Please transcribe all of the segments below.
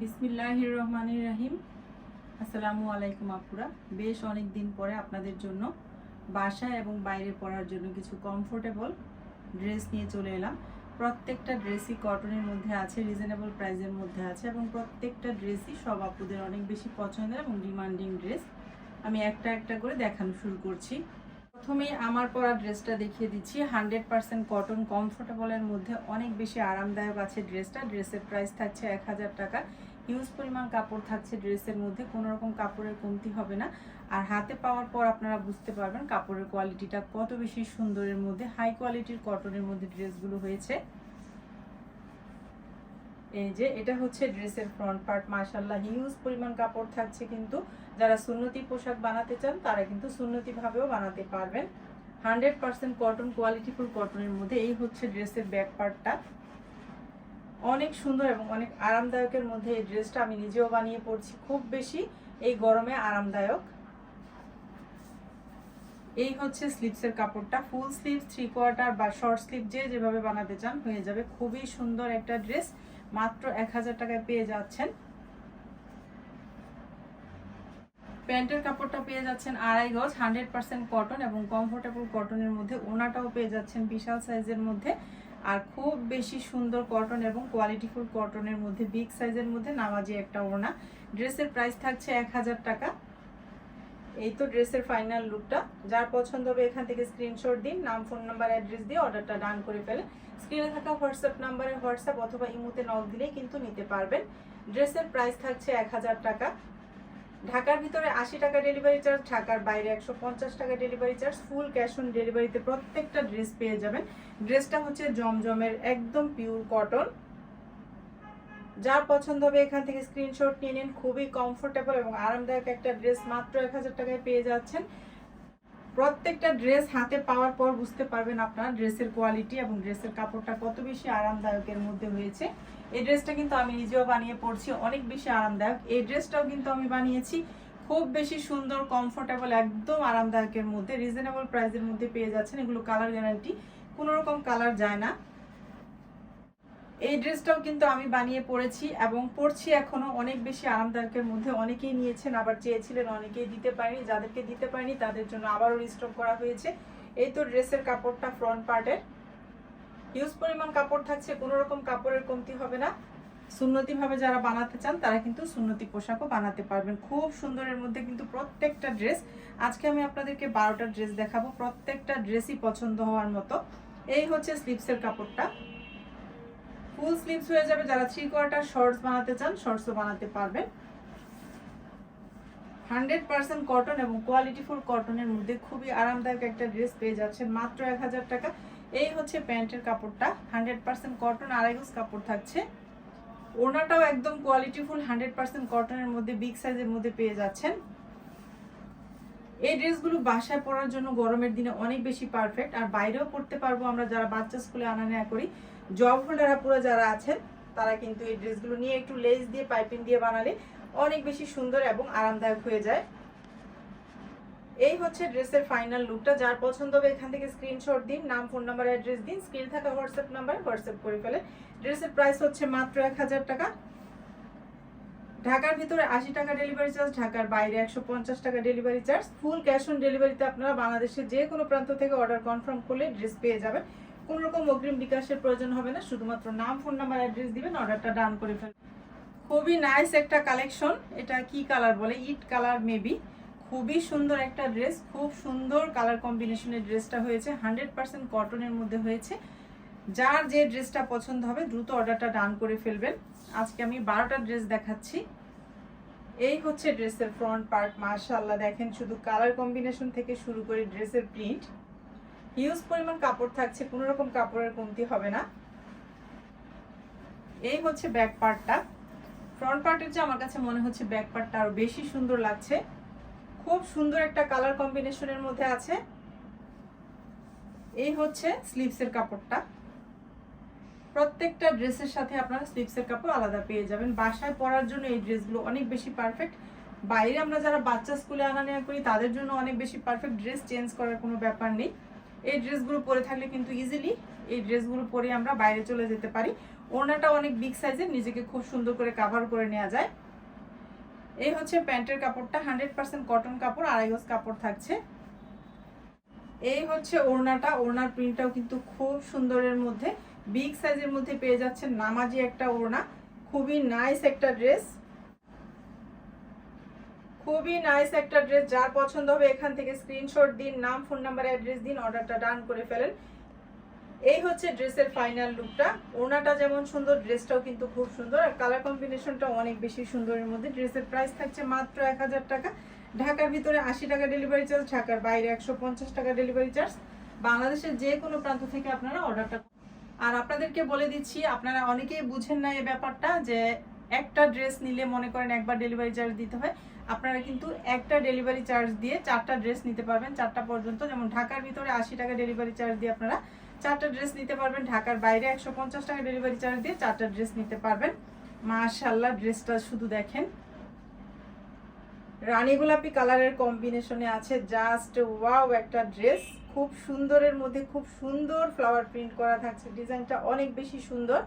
বিসমিল্লাহির রহমানির রাহিম। আসসালামু আলাইকুম আপুরা। বেশ অনেক দিন পরে আপনাদের জন্য বাসা এবং বাইরে পরার জন্য কিছু কমফোর্টেবল ড্রেস নিয়ে চলে এলাম। প্রত্যেকটা ড্রেসই কটনের মধ্যে আছে রিজনেবল প্রাইসের মধ্যে আছে এবং প্রত্যেকটা ড্রেসই সব আপুদের অনেক বেশি পছন্দের এবং ডিমান্ডিং ড্রেস আমি একটা একটা করে দেখানো শুরু করছি। প্রথমেই আমার পরা ড্রেসটা দেখিয়ে দিচ্ছি। হান্ড্রেড পারসেন্ট কটন কমফোর্টেবলের মধ্যে অনেক বেশি আরামদায়ক আছে ড্রেসটা। ড্রেসের প্রাইস থাকছে এক হাজার টাকা। হিউজ পরিমাণ কাপড় থাকছে ড্রেসের মধ্যে। কোনো রকম কাপড়ের কমতি হবে না। আর হাতে পাওয়ার পর আপনারা বুঝতে পারবেন কাপড়ের কোয়ালিটিটা কত বেশি সুন্দরের মধ্যে। হাই কোয়ালিটির কটনের মধ্যে ড্রেসগুলো হয়েছে। এই যে, এটা হচ্ছে ড্রেসের ফ্রন্ট পার্ট মাশাল্লাহ হিউজ পরিমাণ কাপড় থাকছে কিন্তু। যারা সুন্নতি পোশাক বানাতে চান, তারা কিন্তু সুন্নতি ভাবেও বানাতে পারবেন। হান্ড্রেড পার্সেন্ট কটন কোয়ালিটিফুল কটনের মধ্যে এই হচ্ছে ড্রেসের ব্যাক পার্টটা অনেক সুন্দর এবং অনেক আরামদায়কের মধ্যে এই ড্রেসটা আমি নিজেও বানিয়ে পড়ছি খুব বেশি এই গরমে আরামদায়ক। এই হচ্ছে স্লিপসের কাপড়টা ফুল স্লিভ থ্রি কোয়ার্টার বা শর্ট স্লিভ যে যেভাবে বানাতে চান, হয়ে যাবে। খুবই সুন্দর একটা ড্রেস। মাত্র এক হাজার টাকায় পেয়ে যাচ্ছেন। প্যান্টের কাপড়টা পেয়ে যাচ্ছেন আড়াই গজ, হান্ড্রেড পার্সেন্ট কটন এবং কমফোর্টেবল কটনের মধ্যে ওনাটাও পেয়ে যাচ্ছেন বিশাল সাইজের মধ্যে। আর খুব বেশি সুন্দর কটন এবং কোয়ালিটিফুল কটনের মধ্যে, বিগ সাইজের মধ্যে নামাজি একটা ওনা। ড্রেসের প্রাইস থাকছে এক হাজার টাকা। এই তো ড্রেসের ফাইনাল লুকটা। যার পছন্দ হবে এখান থেকে স্ক্রিনশট দিন, নাম, ফোন নাম্বার, অ্যাড্রেস দিয়ে অর্ডারটা ডান করে ফেলেন স্ক্রিনে থাকা হোয়াটসঅ্যাপ নাম্বারে হোয়াটসঅ্যাপ অথবা ইমুতে নক দিলেই কিন্তু নিতে পারবেন। ড্রেসের প্রাইস থাকছে এক হাজার টাকা। ঢাকার ভিতরে আশি টাকা ডেলিভারি চার্জ, ঢাকার বাইরে একশো পঞ্চাশ টাকা delivery charge. Full cash on ডেলিভারিতে প্রত্যেকটা ড্রেস পেয়ে যাবেন। ড্রেসটা হচ্ছে জমজমের একদম পিওর কটন যার পছন্দ হবে এখান থেকে স্ক্রিনশট নিয়ে নিন। খুবই কমফোর্টেবল এবং আরামদায়ক একটা ড্রেস মাত্র এক হাজার টাকায় পেয়ে যাচ্ছেন। প্রত্যেকটা ড্রেস হাতে পাওয়ার পর বুঝতে পারবেন আপনার ড্রেসের কোয়ালিটি এবং ড্রেসের কাপড়টা কত বেশি আরামদায়কের মধ্যে হয়েছে। এই ড্রেসটা কিন্তু আমি নিজেও বানিয়ে পড়ছি অনেক বেশি আরামদায়ক। এই ড্রেসটাও কিন্তু আমি বানিয়েছি খুব বেশি সুন্দর কমফোর্টেবল একদম আরামদায়কের মধ্যে রিজনেবল প্রাইসের মধ্যে পেয়ে যাচ্ছেন। এগুলো কালার গ্যারান্টি কোনো রকম কালার যায় না। এই ড্রেসটাও কিন্তু আমি বানিয়ে পড়েছি এবং পড়ছি এখনও। অনেক বেশি আরামদায়কের মধ্যে অনেকেই নিয়েছেন, আবার চেয়েছিলেন অনেকেই দিতে পারেনি, যাদেরকে দিতে পারেনি তাদের জন্য আবারও রিস্টক করা হয়েছে। এই তো ড্রেসের কাপড়টা ফ্রন্ট পার্টের হিউজ পরিমাণ কাপড় থাকছে, কোনো রকম কাপড়ের কমতি হবে না। সুন্নতিভাবে যারা বানাতে চান, তারা কিন্তু সুন্নতি পোশাকও বানাতে পারবেন। খুব সুন্দরের মধ্যে কিন্তু প্রত্যেকটা ড্রেস। আজকে আমি আপনাদেরকে বারোটা ড্রেস দেখাবো। প্রত্যেকটা ড্রেসই পছন্দ হওয়ার মতো। এই হচ্ছে স্লিপসের কাপড়টা। ফুল স্লিভস হয়ে যাবে। যারা থ্রি কোয়ার্টার শর্টস বানাতে চান শর্টসও বানাতে পারবেন। হান্ড্রেড পার্সেন্ট কটন এবং কোয়ালিটিফুল কটনের মধ্যে খুবই আরামদায়ক একটা ড্রেস পেয়ে যাচ্ছেন। মাত্র এক হাজার টাকা। এই হচ্ছে প্যান্টের কাপড়টা। হান্ড্রেড পার্সেন্ট কটন আড়াই গজ কাপড় থাকছে। ওনাটাও একদম কোয়ালিটিফুল হান্ড্রেড পার্সেন্ট কটনের মধ্যে বিগ সাইজের মধ্যে পেয়ে যাচ্ছেন। এই ড্রেসগুলো বাসায় পরার জন্য গরমের দিনে অনেক বেশি পারফেক্ট আর বাইরেও পড়তে পারব আমরা, যারা বাচ্চা স্কুলে আনা নেয়া করি। জব হোল্ডার আপুরা যারা আছেন, তারা কিন্তু এই ড্রেসগুলো নিয়ে একটু লেস দিয়ে পাইপিং দিয়ে বানালে অনেক বেশি সুন্দর এবং আরামদায়ক হয়ে যায়। এই হচ্ছে ড্রেসের ফাইনাল লুকটা যার পছন্দ হবে এখান থেকে স্ক্রিনশট দিন, নাম ফোন নাম্বার অ্যাড্রেস দিন স্ক্রিন থাকা হোয়াটসঅ্যাপ নাম্বার হোয়াটসঅ্যাপ করে ফেলে। ড্রেসের প্রাইস হচ্ছে মাত্র এক হাজার টাকা। ঢাকার ভিতরে আশি টাকা ডেলিভারি চার্জ ঢাকার বাইরে একশো পঞ্চাশ টাকা delivery charge full cash on ডেলিভারিতে আপনারা বাংলাদেশের যে কোনো প্রান্ত থেকে অর্ডার কনফার্ম করলে ড্রেস পেয়ে যাবেন। কোনো রকম অগ্রিম বিকাশের প্রয়োজন হবে না, শুধুমাত্র নাম, ফোন নাম্বার, অ্যাড্রেস দিবেন, অর্ডারটা ডান করে ফেলবেন খুবই নাইস একটা কালেকশন এটা কি কালার বলে? ইট কালার মেবি খুবই সুন্দর একটা ড্রেস খুব সুন্দর কালার কম্বিনেশনের ড্রেসটা হয়েছে হান্ড্রেড পার্সেন্ট কটনের মধ্যে হয়েছে। যার যে ড্রেসটা পছন্দ হবে, দ্রুত অর্ডারটা ডান করে ফেলবেন। আজকে আমি বারোটা ড্রেস দেখাচ্ছি। এই হচ্ছে ড্রেসের ফ্রন্ট পার্ট মাশাআল্লাহ, দেখেন শুধু কালার কম্বিনেশন থেকে শুরু করে ড্রেসের প্রিন্ট হিউজ পরিমাণ কাপড় থাকছে, কোনো রকম কাপড়ের কমতি হবে না। এই হচ্ছে ব্যাক পার্টটা ফ্রন্ট পার্টের যে আমার কাছে মনে হচ্ছে ব্যাক পার্টটা আরও বেশি সুন্দর লাগছে। খুব সুন্দর একটা কালার কম্বিনেশনের মধ্যে আছে। এই হচ্ছে স্লিভসের কাপড়টা। প্রত্যেকটা ড্রেসের সাথে আপনারা স্লিভসের কাপড় আলাদা পেয়ে যাবেন। বাসায় পরার জন্য এই ড্রেসগুলো অনেক বেশি পারফেক্ট বাইরে আমরা যারা বাচ্চা স্কুলে আনা নেওয়া করি, তাদের জন্য অনেক বেশি পারফেক্ট ড্রেস চেঞ্জ করার কোনো ব্যাপার নেই। এই ড্রেসগুলো পরে থাকলে কিন্তু ইজিলি এই ড্রেসগুলো পরে আমরা বাইরে চলে যেতে পারি। ওড়নাটা অনেক বিগ সাইজের নিজেকে খুব সুন্দর করে কাভার করে নেওয়া যায়। এই হচ্ছে প্যান্টের কাপড়টা হান্ড্রেড পার্সেন্ট কটন কাপড়, আড়াই গজ কাপড় থাকছে। এই হচ্ছে ওড়নাটা, ওড়নার প্রিন্টটাও কিন্তু খুব সুন্দরের মধ্যে বিগ সাইজের মধ্যে পেয়ে যাচ্ছেন নামাজি একটা ওড়না। খুবই নাইস একটা ড্রেস খুবই নাইস একটা ড্রেস যার পছন্দ হবে এখান থেকে স্ক্রিনশট দিন, নাম ফোন নাম্বার অ্যাড্রেস দিন অর্ডারটা ডান করে ফেলেন। এই হচ্ছে ড্রেসের ফাইনাল লুকটা ওনাটা যেমন সুন্দর ড্রেসটাও কিন্তু খুব সুন্দর। আর কালার কম্বিনেশনটা অনেক বেশি সুন্দরের মধ্যে। ড্রেসের প্রাইস থাকছে মাত্র এক হাজার টাকা। ঢাকার ভিতরে আশি টাকা ডেলিভারি চার্জ ঢাকার বাইরে একশো পঞ্চাশ টাকা ডেলিভারি চার্জ বাংলাদেশের যে কোনো প্রান্ত থেকে আপনারা অর্ডারটা আর আপনাদেরকে বলে দিচ্ছি, আপনারা অনেকেই বুঝেন না এই ব্যাপারটা যে একটা ড্রেস নিলে মনে করেন একবার ডেলিভারি চার্জ দিতে হয়, আপনারা কিন্তু একটা ডেলিভারি চার্জ দিয়ে চারটা ড্রেস নিতে পারবেন। চারটা পর্যন্ত, যেমন ঢাকার ভিতরে আশি টাকা ডেলিভারি চার্জ দিয়ে আপনারা চারটা ড্রেস নিতে পারবেন। ঢাকার বাইরে একশো পঞ্চাশ টাকা ডেলিভারি চার্জ দিয়ে চারটা ড্রেস নিতে পারবেন। মাশাল্লাহ ড্রেসটা শুধু দেখেন। রানী গোলাপি কালারের কম্বিনেশনে আছে জাস্ট ওয়াও একটা ড্রেস খুব সুন্দরের মধ্যে খুব সুন্দর ফ্লাওয়ার প্রিন্ট করা থাকছে। ডিজাইনটা অনেক বেশি সুন্দর।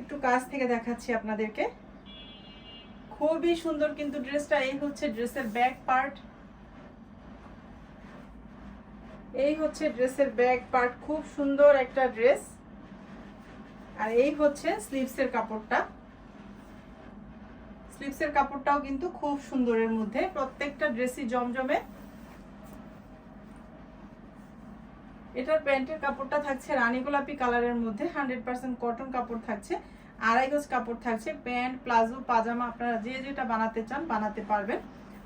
একটু কাছ থেকে দেখাচ্ছি আপনাদেরকে। খুবই সুন্দর কিন্তু ড্রেসটা, এই হচ্ছে ড্রেসের ব্যাক পার্ট। এই হচ্ছে ড্রেসের ব্যাক পার্ট, খুব সুন্দর একটা ড্রেস। আর এই হচ্ছে স্লিভসের কাপড়টা। স্লিভসের কাপড়টাও কিন্তু খুব সুন্দরের মধ্যে, প্রত্যেকটা ড্রেসই জমজমে। এটার প্যান্টের কাপড়টা থাকছে রানী গোলাপি কালারের মধ্যে হান্ড্রেড পার্সেন্ট কটন কাপড় থাকছে, আড়াই গজ কাপড় থাকছে, প্যান্ট, প্লাজো, পাজামা, আপনারা যে যেটা বানাতে চান বানাতে পারবেন।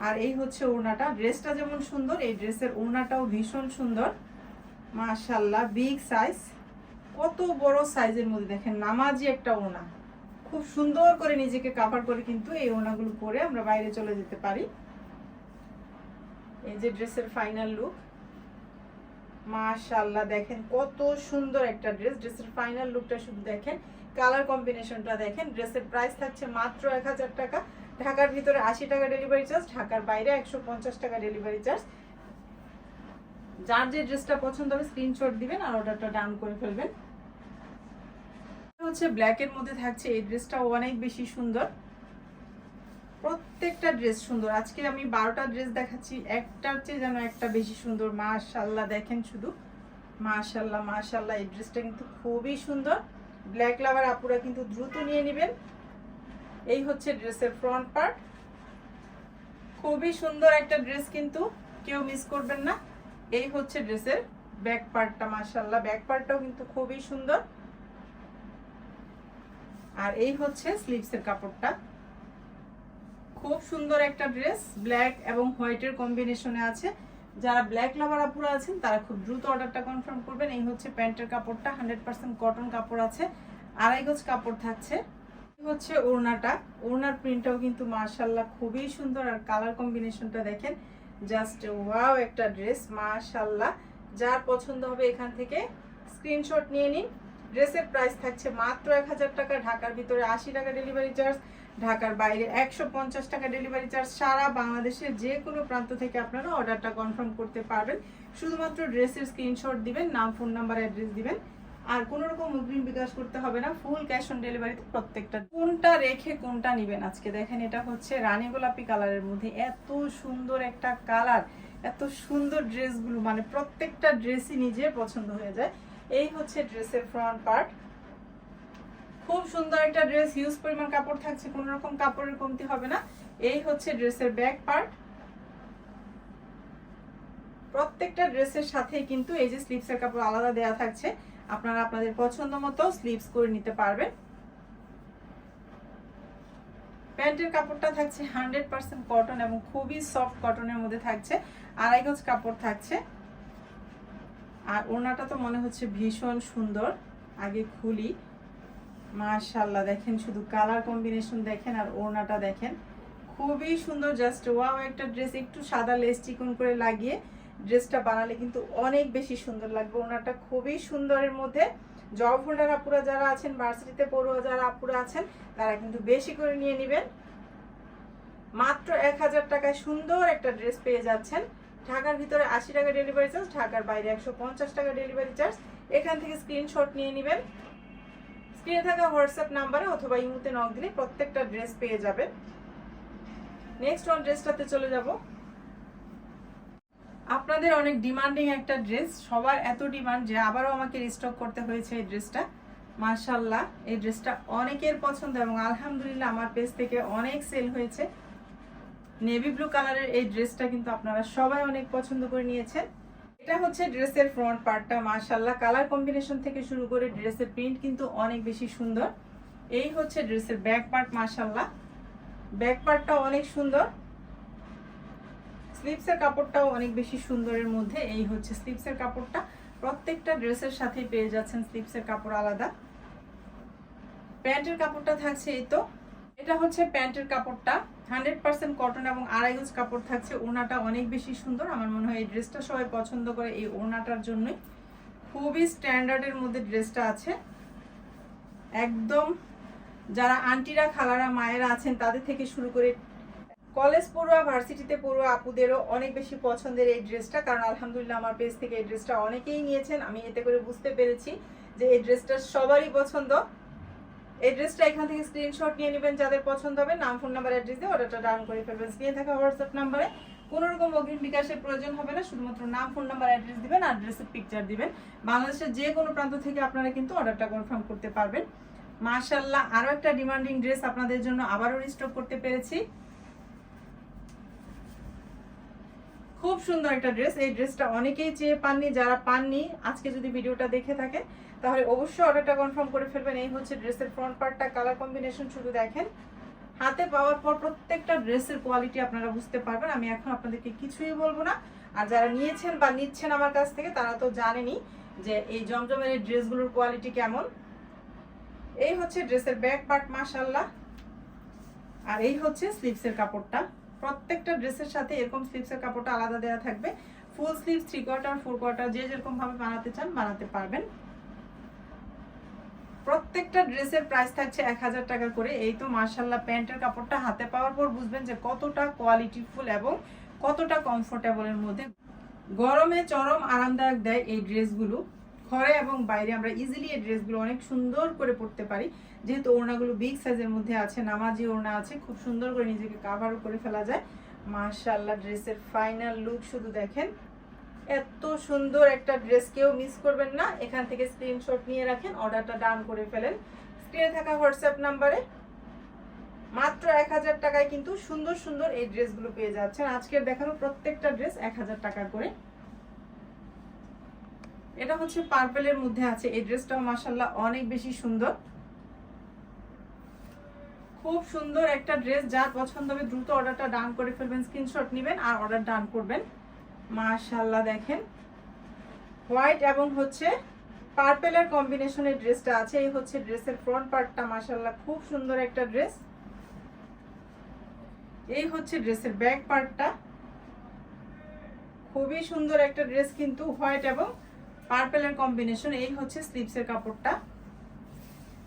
আর এই হচ্ছে ওড়নাটা, ড্রেসটা যেমন সুন্দর, এই ড্রেসের ওড়নাটাও ভীষণ সুন্দর। মাশাল্লাহ বিগ সাইজ কত বড় সাইজের মধ্যে দেখেন, নামাজি একটা ওড়না। খুব সুন্দর করে নিজেকে কাভার করে কিন্তু এই ওড়নাগুলো পরে আমরা বাইরে চলে যেতে পারি। এই যে ড্রেসের ফাইনাল লুক মাশাল্লাহ দেখেন কত সুন্দর একটা ড্রেস। ড্রেসের ফাইনাল লুকটা শুধু দেখেন কালার কম্বিনেশনটা দেখেন। ড্রেসের প্রাইস থাকছে মাত্র এক হাজার টাকা। ঢাকার ভিতরে আশি টাকা ডেলিভারি চার্জ ঢাকার বাইরে একশো পঞ্চাশ টাকা ডেলিভারি চার্জ যার যে ড্রেসটা পছন্দ হবে স্ক্রিনশট দিবেন আর অর্ডারটা ডাউন করে ফেলবেন। হচ্ছে ব্ল্যাকের মধ্যে থাকছে এই ড্রেসটাও অনেক বেশি সুন্দর। প্রত্যেকটা ড্রেস সুন্দর। আজকে আমি বারোটা ড্রেস দেখাচ্ছি। একটার চেয়ে যেন একটা বেশি সুন্দর। মাশাল্লাহ দেখেন শুধু। মাশাল্লাহ মাশাল্লাহ এই ড্রেসটা কিন্তু খুবই সুন্দর। ব্ল্যাক লাভার আপুরা কিন্তু দ্রুত নিয়ে নেবেন। এই হচ্ছে ড্রেসের ফ্রন্ট পার্ট খুবই সুন্দর একটা ড্রেস কিন্তু কেউ মিস করবেন না। এই হচ্ছে ড্রেসের ব্যাক পার্টটা মাশাল্লাহ ব্যাক পার্টটাও কিন্তু খুবই সুন্দর। আর এই হচ্ছে স্লিভসের কাপড়টা। খুব সুন্দর একটা ড্রেস ব্ল্যাক এবং হোয়াইটের কম্বিনেশনে আছে। যারা ব্ল্যাক লাভার আপুরা আছেন, তারা খুব দ্রুত অর্ডারটা কনফার্ম করবেন। এই হচ্ছে প্যান্টের কাপড়টা হান্ড্রেড পার্সেন্ট কটন কাপড় আছে, আড়াই গজ কাপড় থাকছে। হচ্ছে ওড়নাটা। ওড়নার প্রিন্টটাও কিন্তু মার্শাল্লাহ খুবই সুন্দর। আর কালার কম্বিনেশনটা দেখেন জাস্ট ওয়াও একটা ড্রেস মার্শাল্লাহ যার পছন্দ হবে এখান থেকে স্ক্রিনশট নিয়ে নিন। ড্রেসের প্রাইস থাকছে মাত্র এক হাজার টাকা, ঢাকার ভিতরে আশি টাকা ডেলিভারি চার্জ ঢাকার বাইরে একশো পঞ্চাশ টাকা ডেলিভারি চার্জ সারা বাংলাদেশের যে কোনো প্রান্ত থেকে আপনারা অর্ডারটা কনফার্ম করতে পারবেন। শুধুমাত্র ড্রেসের স্ক্রিনশট দিবেন, নাম, ফোন নাম্বার, অ্যাড্রেস দিবেন। আর কোনো রকম অগ্রিম বিকাশ করতে হবে না, ফুল ক্যাশ অন ডেলিভারিতে প্রত্যেকটা। কোনটা রেখে কোনটা নেবেন আজকে? দেখেন, এটা হচ্ছে রানী গোলাপি কালারের মধ্যে এত সুন্দর একটা কালার, এত সুন্দর ড্রেসগুলো মানে প্রত্যেকটা ড্রেসই নিজে পছন্দ হয়ে যায়। এই হচ্ছে ড্রেসের ফ্রন্ট পার্ট খুব সুন্দর একটা ড্রেস হিউজ পরিমাণ কাপড় থাকছে, কোনো রকম কাপড়ের কমতি হবে না। এই হচ্ছে ড্রেসের ব্যাক পার্ট প্রত্যেকটা ড্রেসের সাথে কিন্তু এই যে স্লিপসের কাপড় আলাদা দেয়া থাকছে। আপনারা আপনাদের পছন্দ মতো স্লিপস করে নিতে পারবেন। প্যান্টের কাপড়টা থাকছে হান্ড্রেড পার্সেন্ট কটন এবং খুবই সফট কটনের মধ্যে থাকছে। আড়াই গজ কাপড় থাকছে। আর ওড়নাটা তো মনে হচ্ছে ভীষণ সুন্দর। আগে খুলি। মাশাল্লাহ দেখেন শুধু কালার কম্বিনেশন দেখেন আর ওড়নাটা দেখেন। খুবই সুন্দর জাস্ট ওয়াও একটা ড্রেস একটু সাদা লেস চিকন করে লাগিয়ে ড্রেসটা বানালে কিন্তু অনেক বেশি সুন্দর লাগবে। ওনাটা খুবই সুন্দরের মধ্যে। জব হোল্ডার আপুরা যারা আছেন ভার্সিটিতে পড়ুয়া যারা আপুরা আছেন, তারা কিন্তু বেশি করে নিয়ে নেবেন। মাত্র এক হাজার টাকায় সুন্দর একটা ড্রেস পেয়ে যাচ্ছেন। ঢাকার ভিতরে আশি টাকা ডেলিভারি চার্জ ঢাকার বাইরে একশো পঞ্চাশ টাকা ডেলিভারি চার্জ এখান থেকে স্ক্রিনশট নিয়ে নেবেন। স্ক্রিনে থাকা হোয়াটসঅ্যাপ নাম্বারে অথবা ইমুতে নক দিলে প্রত্যেকটা ড্রেস পেয়ে যাবেন নেক্সট ওয়ান ড্রেসটাতে চলে যাব। আপনাদের অনেক ডিমান্ডিং একটা ড্রেস সবার এত ডিমান্ড যে আবারও আমাকে রিস্টক করতে হয়েছে এই ড্রেসটা মার্শাল্লাহ এই ড্রেসটা অনেকের পছন্দ এবং আলহামদুলিল্লাহ আমার পেজ থেকে অনেক সেল হয়েছে। নেভি ব্লু কালারের এই ড্রেসটা কিন্তু আপনারা সবাই অনেক পছন্দ করে নিয়েছেন। এটা হচ্ছে ড্রেসের ফ্রন্ট পার্টটা মার্শাল্লাহ কালার কম্বিনেশন থেকে শুরু করে ড্রেসের প্রিন্ট কিন্তু অনেক বেশি সুন্দর। এই হচ্ছে ড্রেসের ব্যাক পার্ট মার্শাল্লাহ ব্যাক পার্টটা অনেক সুন্দর। স্লিপসের কাপড়টাও অনেক বেশি সুন্দরের মধ্যে এই হচ্ছে স্লিপসের কাপড়টা। প্রত্যেকটা ড্রেসের সাথেই পেয়ে যাচ্ছেন স্লিপসের কাপড় আলাদা। প্যান্টের কাপড়টা থাকছে এই তো। এটা হচ্ছে প্যান্টের কাপড়টা। হান্ড্রেড পার্সেন্ট কটন এবং আড়াই গজ কাপড় থাকছে। ওড়নাটা অনেক বেশি সুন্দর। আমার মনে হয় এই ড্রেসটা সবাই পছন্দ করে এই ওড়নাটার জন্যই। খুবই স্ট্যান্ডার্ডের মধ্যে ড্রেসটা আছে। একদম যারা আন্টিরা, খালারা, মায়েরা আছেন, তাদের থেকে শুরু করে কলেজ পড়ুয়া, ভার্সিটিতে পড়ুয়া আপুদেরও অনেক বেশি পছন্দের এই ড্রেসটা। কারণ আলহামদুলিল্লাহ আমার পেজ থেকে এই ড্রেসটা অনেকেই নিয়েছেন। আমি এতে করে বুঝতে পেরেছি যে এই ড্রেসটা সবারই পছন্দ। এই এখান থেকে স্ক্রিনশট নিয়ে নেবেন, যাদের পছন্দ হবে, নাম ফোন নাম্বার অ্যাড্রেস দিয়ে অর্ডারটা ডাউন করে ফেলবেন। স্ক্রিনে থাকা হোয়াটসঅ্যাপ নাম্বারে কোনো রকম অগ্রিম বিকাশের প্রয়োজন হবে না, শুধুমাত্র নাম ফোন নাম্বার অ্যাড্রেস দিবেন আর ড্রেসের পিকচার দিবেন। বাংলাদেশের যে কোনো প্রান্ত থেকে আপনারা কিন্তু অর্ডারটা কনফার্ম করতে পারবেন। মাশাল্লাহ আরও একটা ডিমান্ডিং ড্রেস আপনাদের জন্য আবারও রিস্টক করতে পেরেছি। খুব সুন্দর একটা ড্রেস এই ড্রেসটা অনেকেই চেয়ে পাননি, যারা পাননি, আজকে যদি ভিডিওটা দেখে থাকে তাহলে অবশ্যই অর্ডারটা কনফার্ম করে ফেলবেন। এই হচ্ছে ড্রেসের ফ্রন্ট পার্টটা কালার কম্বিনেশন শুধু দেখেন। হাতে পাওয়ার পর প্রত্যেকটা ড্রেসের কোয়ালিটি আপনারা বুঝতে পারবেন। আমি এখন আপনাদেরকে কিছুই বলব না। আর যারা নিয়েছেন বা নিচ্ছেন আমার কাছ থেকে, তারা তো জানেনই যে এই জমজমের এই ড্রেসগুলোর কোয়ালিটি কেমন। এই হচ্ছে ড্রেসের ব্যাক পার্ট মাশাল্লাহ আর এই হচ্ছে স্লিভসের কাপড়টা। প্রত্যেকটা ড্রেসের সাথে এরকম স্লিভসের কাপড়টা আলাদা দেওয়া থাকবে। Full sleeve three quarter four quarter যে যেরকম ভাবে বানাতে চান বানাতে পারবেন। প্রত্যেকটা ড্রেসের প্রাইস থাকছে এক হাজার টাকা করে। এই তো মার্শাল্লাহ প্যান্টের কাপড়টা হাতে পাওয়ার পর বুঝবেন যে কতটা কোয়ালিটিফুল এবং কতটা কমফোর্টেবলের মধ্যে। গরমে চরম আরামদায়ক দেয় এই ড্রেসগুলো। ঘরে এবং বাইরে আমরা ইজিলি এই ড্রেসগুলো অনেক সুন্দর করে পরতে পারি। যেহেতু ওড়নাগুলো বিগ সাইজের মধ্যে আছে, নামাজি ওড়না আছে, খুব সুন্দর করে নিজেকে কাভারও করে ফেলা যায়। মার্শাল্লাহ ড্রেসের ফাইনাল লুক শুধু দেখেন। এত সুন্দর একটা ড্রেস কেউ মিস করবেন না। এখান থেকে স্ক্রিনশট নিয়ে রাখেন অর্ডারটা ডান করে ফেলেন। স্ক্রিনে থাকা হোয়াটসঅ্যাপ নাম্বারে মাত্র এক হাজার টাকায় কিন্তু সুন্দর সুন্দর এই ড্রেসগুলো পেয়ে যাচ্ছেন। আজকের দেখানো প্রত্যেকটা ড্রেস এক হাজার টাকা করে। এটা হচ্ছে পার্পেলের মধ্যে আছে। এই ড্রেসটা মাসাল্লাহ অনেক বেশি সুন্দর। খুব সুন্দর একটা ড্রেস যার পছন্দ হবে দ্রুত অর্ডারটা ডান করে ফেলবেন স্ক্রিনশট নেবেন আর অর্ডার ডান করবেন। মাশাল্লাহ দেখেন। হোয়াইট এবং হচ্ছে পার্পেলের কম্বিনেশনের ড্রেসটা আছে। এই হচ্ছে ড্রেসের ফ্রন্ট পার্টটা মাশাল্লাহ খুব সুন্দর একটা ড্রেস এই হচ্ছে ড্রেসের ব্যাক পার্টটা খুবই সুন্দর একটা ড্রেস কিন্তু হোয়াইট এবং পার্পেলের কম্বিনেশন এই হচ্ছে স্লিপসের কাপড়টা।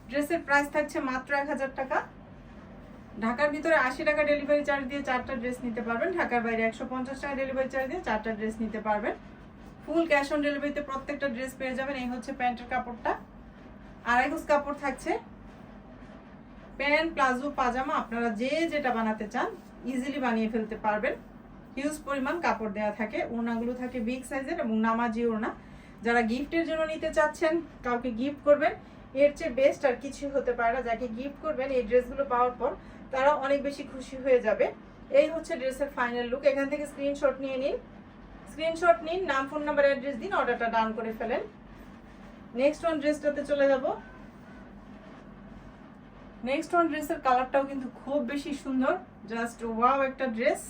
ড্রেসের প্রাইস থাকছে মাত্র এক হাজার টাকা। ঢাকার ভিতরে আশি টাকা ডেলিভারি চার্জ দিয়ে চারটা ড্রেস নিতে পারবেন। ঢাকার বাইরে একশো পঞ্চাশ টাকা ডেলিভারি চার্জ দিয়ে চারটা ড্রেস নিতে পারবেন। ফুল ক্যাশ অন ডেলিভারিতে প্রত্যেকটা ড্রেস পেয়ে যাবেন। এই হচ্ছে প্যান্টের কাপড়টা। আড়াই গজ কাপড় থাকছে। প্যান্ট, প্লাজো, পাজামা আপনারা যে যেটা বানাতে চান ইজিলি বানিয়ে ফেলতে পারবেন। হিউজ পরিমাণ কাপড় দেওয়া থাকে। ওড়নাগুলো থাকে বিগ সাইজের এবং নামাজি ওড়না। যারা গিফটের জন্য নিতে চাচ্ছেন, কাউকে গিফট করবেন, এর চেয়ে বেস্ট আর কিছু হতে পারে না। যাকে গিফট করবেন, এই ড্রেসগুলো পাওয়ার পর তারা অনেক বেশি খুশি হয়ে যাবে। এই হচ্ছে ড্রেসের ফাইনাল লুক এখান থেকে স্ক্রিনশট নিয়ে নিন। স্ক্রিনশট নিন, নাম ফোন নাম্বার অ্যাড্রেস দিন অর্ডারটা ডাউন করে ফেলেন। নেক্সট ওয়ান ড্রেসটাতে চলে যাব। নেক্সট ওয়ান ড্রেসের কালারটাও কিন্তু খুব বেশি সুন্দর। জাস্ট ওয়াও একটা ড্রেস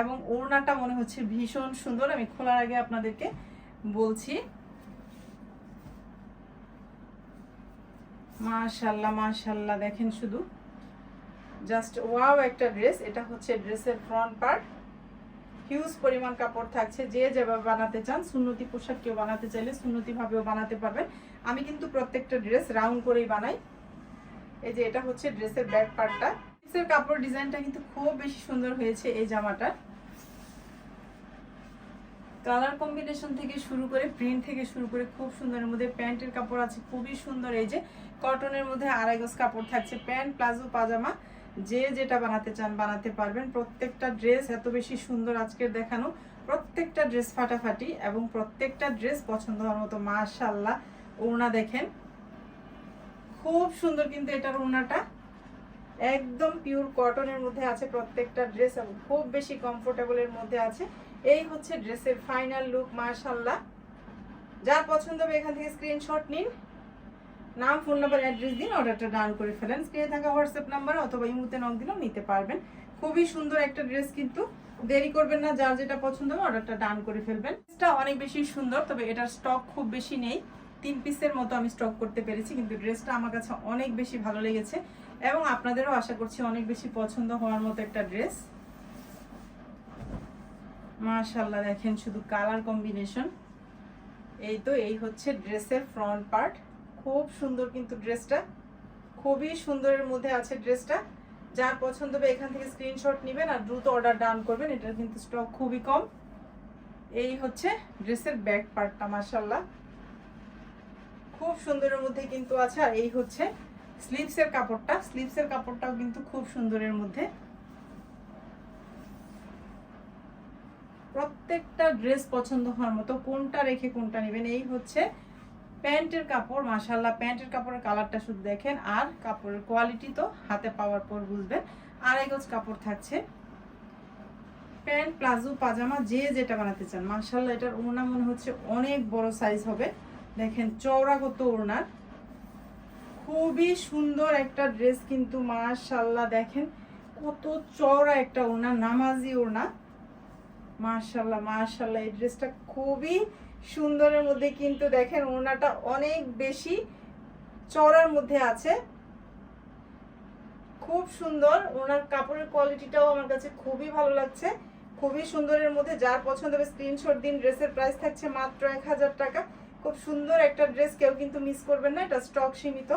এবং ওড়নাটা মনে হচ্ছে ভীষণ সুন্দর। আমি খোলার আগে আপনাদেরকে বলছি। মাশাল্লাহ মাশাল্লাহ, দেখেন শুধু। জাস্ট ওয়াও একটা ড্রেস, এটা হচ্ছে ড্রেসের ফ্রন্ট পার্ট হিউজ পরিমাণ কাপড় থাকছে, যে যেভাবে বানাতে চান, সুন্নতি পোশাক কেউ বানাতে চাইলে সুন্নতি ভাবেও বানাতে পারবেন। আমি কিন্তু প্রত্যেকটা ড্রেস রাউন্ড করেই বানাই। এই যে এটা হচ্ছে ড্রেসের ব্যাক পার্টটা ড্রেসের কাপড় ডিজাইনটা কিন্তু খুব বেশি সুন্দর হয়েছে এই জামাটা। কালার কম্বিনেশন থেকে শুরু করে প্রিন্ট থেকে শুরু করে খুব সুন্দরের মধ্যে প্যান্টের কাপড় আছে, খুবই সুন্দর। এই যে কটনের মধ্যে আড়াই গজ কাপড় থাকছে, প্যান্ট, প্লাজো, পাজামা। যে যেটা বানাতে চান, বানাতে পারবেন। প্রত্যেকটা ড্রেস এত বেশি সুন্দর আজকের দেখানো। প্রত্যেকটা ড্রেস ফাটাফাটি এবং প্রত্যেকটা ড্রেস পছন্দ হওয়ার মতো মাশাল্লাহ ওড়না দেখেন। খুব সুন্দর কিন্তু এটার ওড়নাটা। একদম পিওর কটনের মধ্যে আছে প্রত্যেকটা ড্রেস এবং খুব বেশি কমফোর্টেবলের মধ্যে আছে। এই হচ্ছে ড্রেসের ফাইনাল লুক মাশাল্লাহ যার পছন্দ হবে এখান থেকে স্ক্রিনশট নিন। নাম, ফোন নাম্বার, অ্যাড্রেস দিন অর্ডারটা ডান করে ফেলেন। স্ক্রিনে থাকা হোয়াটসঅ্যাপ নাম্বার অথবা ইমুতে নক দিলেও নিতে পারবেন। খুবই সুন্দর একটা ড্রেস কিন্তু। দেরি করবেন না, যার যেটা পছন্দ হবে অর্ডারটা ডান করে ফেলবেন। এটা অনেক বেশি সুন্দর, তবে এটার স্টক খুব বেশি নেই। তিন পিসের মতো আমি স্টক করতে পেরেছি, কিন্তু ড্রেসটা আমার কাছে অনেক বেশি ভালো লেগেছে এবং আপনাদেরও আশা করছি অনেক বেশি পছন্দ হওয়ার মতো একটা ড্রেস। মাশাল্লাহ দেখেন শুধু কালার কম্বিনেশন এই তো, এই হচ্ছে ড্রেসের ফ্রন্ট পার্ট খুব সুন্দর কিন্তু ড্রেসটা। খুবই সুন্দরের মধ্যে আছে ড্রেসটা। যার পছন্দ হবে এখান থেকে স্ক্রিনশট নেবেন আর দ্রুত অর্ডার ডান করবেন। এটার কিন্তু স্টক খুবই কম। এই হচ্ছে ড্রেসের ব্যাক পার্টটা মাশাল্লাহ খুব সুন্দরের মধ্যে কিন্তু আছে। আর এই হচ্ছে স্লিভসের কাপড়টা। স্লিভসের কাপড়টাও কিন্তু খুব সুন্দরের মধ্যে। প্রত্যেকটা ড্রেস পছন্দ হওয়ার মতো কোনটা রেখে কোনটা নেবেন, এই হচ্ছে প্যান্টের কাপড় মাশাল্লাহ প্যান্টের কাপড়ের কালারটা শুধু দেখেন, আর কাপড়ের কোয়ালিটি তো হাতে পাওয়ার পর বুঝবেন। আড়াই গজ কাপড় থাকছে। প্যান্ট, প্লাজো, পাজামা, যে যেটা বানাতে চান মাশাল্লাহ এটার ওড়না মনে হচ্ছে অনেক বড় সাইজ হবে। দেখেন, চওড়াগত ওড়নার খুবই সুন্দর একটা ড্রেস কিন্তু মাশাল্লাহ দেখেন, কত চওড়া একটা ওড়না, নামাজি ওড়না। মাশাল্লাহ মাশাল্লাহ এই ড্রেসটা খুবই সুন্দরের মধ্যে কিন্তু দেখেন ওনাটা অনেক বেশি চওড়ার মধ্যে আছে। খুব সুন্দর ওনার কাপড়ের কোয়ালিটিটাও আমার কাছে খুবই ভালো লাগছে। খুবই সুন্দরের মধ্যে, যার পছন্দ হবে স্ক্রিনশট দিন ড্রেসের প্রাইস থাকছে মাত্র এক হাজার টাকা। খুব সুন্দর একটা ড্রেস কেউ কিন্তু মিস করবেন না, এটা স্টক সীমিত।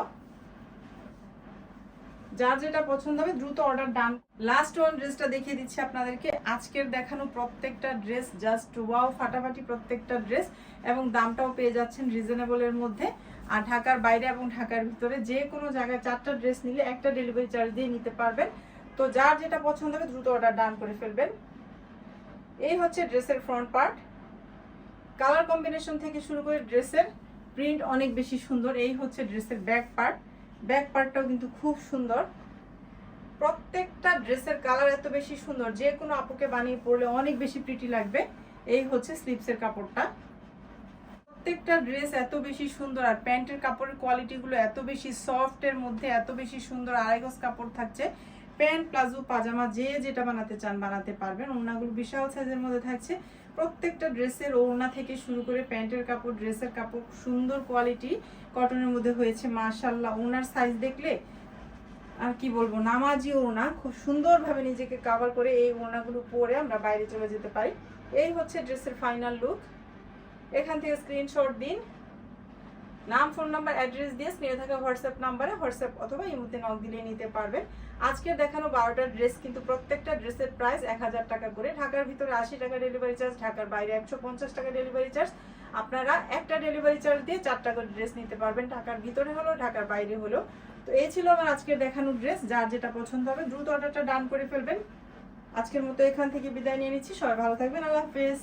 যার যেটা পছন্দ হবে দ্রুত অর্ডার ডান লাস্ট ওয়ান ড্রেসটা দেখিয়ে দিচ্ছি আপনাদেরকে। আজকের দেখানো প্রত্যেকটা ড্রেস জাস্ট ওয়াও ফাটাফাটি প্রত্যেকটা ড্রেস এবং দামটাও পেয়ে যাচ্ছেন রিজনেবলের মধ্যে। আর ঢাকার বাইরে এবং ঢাকার ভিতরে যে কোনো জায়গায় চারটা ড্রেস নিলে একটা ডেলিভারি চার্জ দিয়ে নিতে পারবেন। তো যার যেটা পছন্দ হবে দ্রুত অর্ডার ডান করে ফেলবেন। এই হচ্ছে ড্রেসের ফ্রন্ট পার্ট কালার কম্বিনেশন থেকে শুরু করে ড্রেসের প্রিন্ট অনেক বেশি সুন্দর। এই হচ্ছে ড্রেসের ব্যাক পার্ট ব্যাক পার্টটাও কিন্তু খুব সুন্দর। প্রত্যেকটা ড্রেসের কালার এত বেশি সুন্দর, যে কোনো আপুকে বানিয়ে পরলে অনেক বেশি প্রিটি লাগবে। এই হচ্ছে স্লিপসের কাপড়টা। প্রত্যেকটা ড্রেস এত বেশি সুন্দর, আর প্যান্টের কাপড়ের কোয়ালিটিগুলো এত বেশি সফটের মধ্যে এত বেশি সুন্দর আড়াই গজ কাপড় থাকছে। প্যান্ট, প্লাজো, পাজামা, যে যেটা বানাতে চান বানাতে পারবেন। ওড়নাগুলো বিশাল সাইজের মধ্যে থাকছে। প্রত্যেকটা ড্রেসের ওড়না থেকে শুরু করে প্যান্টের কাপড়, ড্রেসের কাপড়, সুন্দর কোয়ালিটি কটনের মধ্যে হয়েছে মাশাল্লাহ ওনার সাইজ দেখলে আর কি বলব, নামাজি ওড়না। খুব সুন্দরভাবে নিজেকে কাভার করে এই ওড়নাগুলো পরে আমরা বাইরে চলে যেতে পারি। এই হচ্ছে ড্রেসের ফাইনাল লুক এখান থেকে স্ক্রিনশট দিন। নাম, ফোন নাম্বার অ্যাড্রেস দিয়ে স্ক্রিনে থাকা হোয়াটসঅ্যাপ নাম্বারে হোয়াটসঅ্যাপ অথবা ইমুতে নক দিলে নিতে পারবেন। আজকে দেখানো বারোটা ড্রেস কিন্তু প্রত্যেকটা ড্রেসের প্রাইস এক হাজার টাকা করে। ঢাকার ভিতরে আশি টাকা ডেলিভারি চার্জ ঢাকার বাইরে একশো পঞ্চাশ টাকা ডেলিভারি চার্জ আপনারা একটা ডেলিভারি চার্জ দিয়ে চারটা করে ড্রেস নিতে পারবেন। ঢাকার ভিতরে হলো, ঢাকার বাইরে হলো। তো এই ছিল আমার আজকের দেখানো ড্রেস যার যেটা পছন্দ হবে, দ্রুত অর্ডারটা ডান করে ফেলবেন। আজকের মতো এখান থেকে বিদায় নিয়ে নিচ্ছি। সবাই ভালো থাকবেন। আল্লাহ হাফেজ।